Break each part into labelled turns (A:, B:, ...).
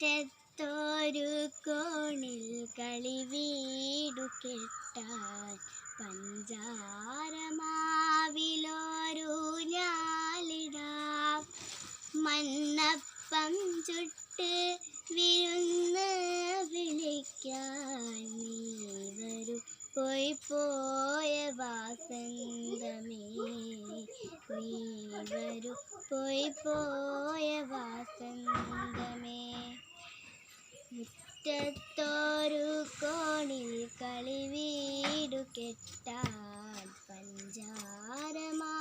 A: മുറ്റത്തൊരു കോണിൽ കളി വീടു കെട്ടാൻ പഞ്ചാരമാവിലൊരു ഞാലിടാം. മണ്ണപ്പം ചുട്ട് വിരുന്ന് വിളിക്കാൻ നീ പോയി പോയ വാസന്തമേ. നീ പോയി പോയ വാസന്തമേ. മുറ്റത്തൊരു കോണിൽ കളി വീടു കെട്ടാൻ പഞ്ചാരമാവിലൊരു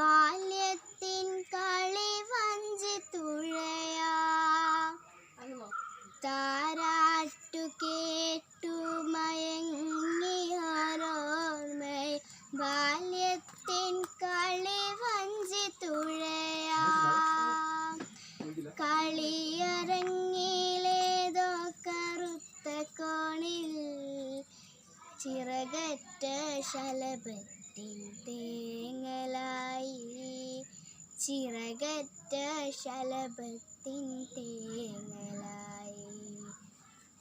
A: ബാല്യത്തിൻ കളി വഞ്ചി തുഴയാ. താരാട്ടു കേട്ടു മയങ്ങിയോരോമൈ ബാല്യത്തിൻ കളി വഞ്ചി തുഴയാ. കളിയരങ്ങിലേതോ കറുത്ത കോണിൽ ചിറകറ്റ തേങ്ങലായി ചിറകറ്റ ശലഭത്തിൻ തേങ്ങലായി.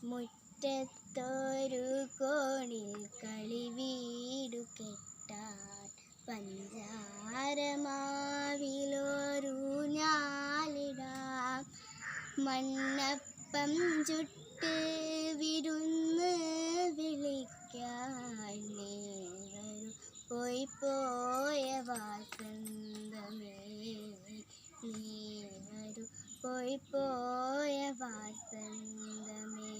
A: മുറ്റത്തൊരു കോണിൽ കളി വീടു കെട്ടാൻ പഞ്ചാരമാവിലൊരു ഞാലിടാം. മണ്ണപ്പം ചുട്ട് വിരുന്ന് വിളിക്കാൻ പോയി പോയ വാസന്തമേ.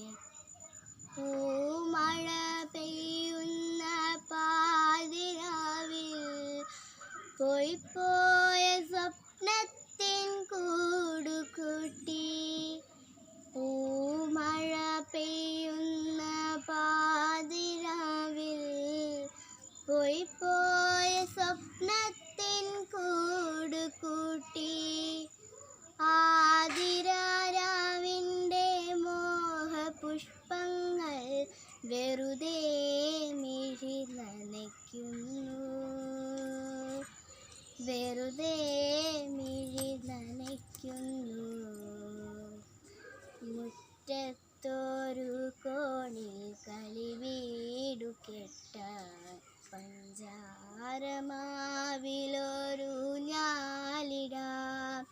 A: പൂമഴ പെയ്യുന്ന പാതിരാവിൽ പോയി പോയ വെറുതെ മിഴി നനയ്ക്കുന്നു. വെറുതെ മിഴി നനയ്ക്കുന്നു. മുറ്റത്തൊരു കോണിൽ കളി വീടു കെട്ട പഞ്ചാരമാവിലൊരു ഞാലിടാം.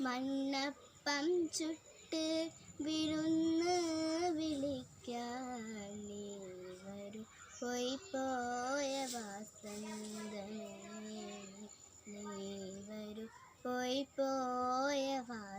A: മണ്ണപ്പം ചുട്ട് വിരുന്ന് വിളിക്കാൻ ക്യാലേവരും പോയ വാസന്തമേ നീ വരും പോയ വാ